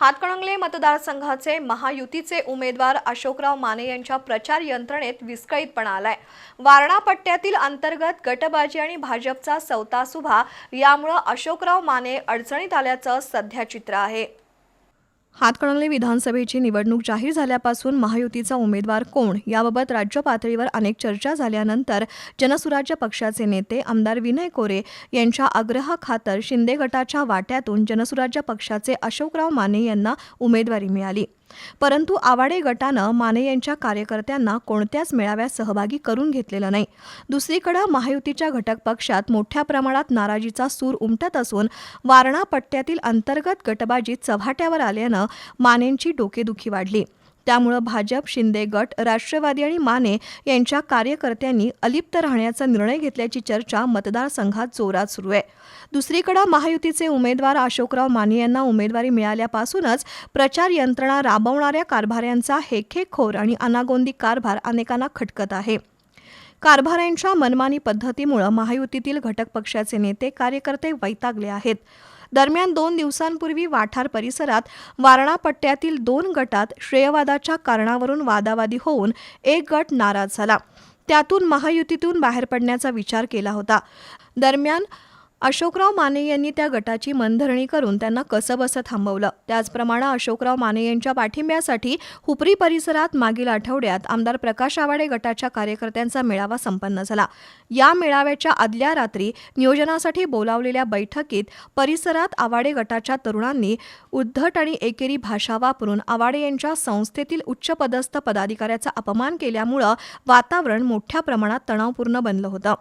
हातकणंगले मतदारसंघाचे महायुतीचे उमेदवार अशोकराव माने यांच्या प्रचार यंत्रणेत विस्कळीतपणा आलाय. वारणा पट्ट्यातील अंतर्गत गटबाजी आणि भाजपचा सवतासुभा यामुळं अशोकराव माने अडचणीत आल्याचं सध्या चित्र आहे. हातकणंगले विधानसभेची निवडणूक जाहीर झाल्यापासून महायुतीचा उमेदवार कोण याबाबत राज्य पातळीवर अनेक चर्चा झाल्यानंतर जनसुराज्य पक्षाचे नेते आमदार विनय कोरे यांच्या आग्रहाखातर शिंदे गटाच्या वाट्यातून जनसुराज्य पक्षाचे अशोकराव माने यांना उमेदवारी मिळाली. परंतु आवाडे गटानं माने यांच्या कार्यकर्त्यांना कोणत्याच मेळाव्यात सहभागी करून घेतलेलं नाही. दुसरीकडे महायुतीच्या घटक पक्षात मोठ्या प्रमाणात नाराजीचा सूर उमटत असून वारणा पट्ट्यातील अंतर्गत गटबाजी चव्हाट्यावर आल्यानं मानेंची डोकेदुखी वाढली. त्यामुळं भाजप शिंदे गट राष्ट्रवादी आणि माने यांच्या कार्यकर्त्यांनी अलिप्त राहण्याचा निर्णय घेतल्याची चर्चा मतदारसंघात जोरात सुरू आहे. दुसरीकडे महायुतीचे उमेदवार अशोकराव माने यांना उमेदवारी मिळाल्यापासूनच प्रचार यंत्रणा राबवणाऱ्या कारभाऱ्यांचा हेखेखोर आणि अनागोंदी कारभार अनेकांना खटकत आहे. कारभाऱ्यांच्या मनमानी पद्धतीमुळे महायुतीतील घटक पक्षाचे नेते कार्यकर्ते वैतागले आहेत. दरम्यान दोन दिवसांपूर्वी वाठार परिसरात वारणा पट्ट्यातील दोन गटात श्रेयवादाच्या कारणावरून वादावादी होऊन एक गट नाराज झाला. त्यातून महायुतीतून बाहेर पडण्याचा विचार केला होता. दरम्यान अशोकराव माने यांनी त्या गटाची मनधरणी करून त्यांना कसंबसं थांबवलं. त्याचप्रमाणे अशोकराव माने यांच्या पाठिंब्यासाठी हुपरी परिसरात मागील आठवड्यात आमदार प्रकाश आवाडे गटाच्या कार्यकर्त्यांचा मेळावा संपन्न झाला. या मेळाव्याच्या आदल्या रात्री नियोजनासाठी बोलावलेल्या बैठकीत परिसरात आवाडे गटाच्या तरुणांनी उद्धट आणि एकेरी भाषा वापरून आवाडे यांच्या संस्थेतील उच्चपदस्थ पदाधिकाऱ्याचा अपमान केल्यामुळं वातावरण मोठ्या प्रमाणात तणावपूर्ण बनलं होतं.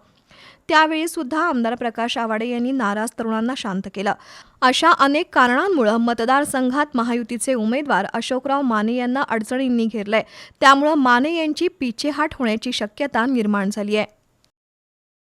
त्यावेळी सुद्धा आमदार प्रकाश आवाडे यांनी नाराज तरुणांना शांत केलं. अशा अनेक कारणांमुळे मतदारसंघात महायुतीचे उमेदवार अशोकराव माने यांना अडचणींनी घेरलंय. त्यामुळं माने यांची पिछेहाट होण्याची शक्यता निर्माण झाली आहे